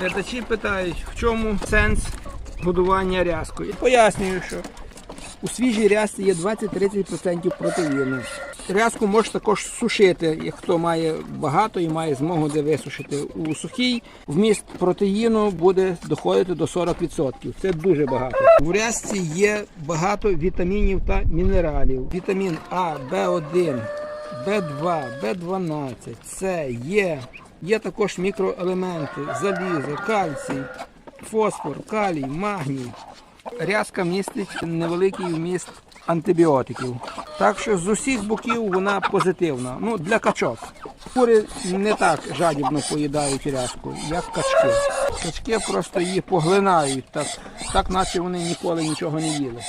Глядачі питають, в чому сенс годування рязкою. Пояснюю, що у свіжій рязці є 20-30% протеїну. Рязку можна також сушити, як хто має багато і має змогу де висушити. У сухій вміст протеїну буде доходити до 40%. Це дуже багато. В рязці є багато вітамінів та мінералів. Вітамін А, В1, В2, В12, С, Є. Є також мікроелементи, залізо, кальцій, фосфор, калій, магній. Рязка містить невеликий вміст антибіотиків. Так що з усіх боків вона позитивна. Ну, для качок. Кури не так жадібно поїдають рязку, як качки. Качки просто її поглинають, так, так наче вони ніколи нічого не їли.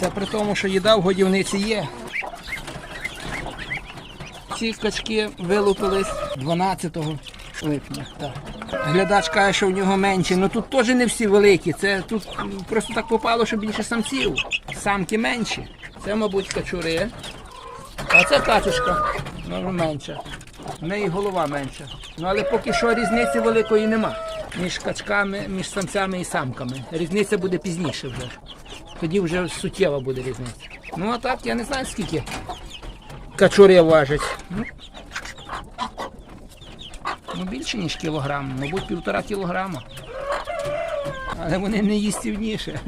Це при тому, що їда в годівниці є. Ці качки вилупились 12 липня. Так. Глядач каже, що в нього менше. Ну тут теж не всі великі. Це тут просто так попало, що більше самців. Самки менші. Це, мабуть, качури. А це качечка. Ну, менша. В неї голова менша. Ну але поки що різниці великої нема. Між качками, між самцями і самками. Різниця буде пізніше вже. Тоді вже суттєва буде різниця. Ну а так, я не знаю скільки качуря важать. Ну, ну більше, ніж кілограм, мабуть, півтора кілограма. Але вони не їстівніше.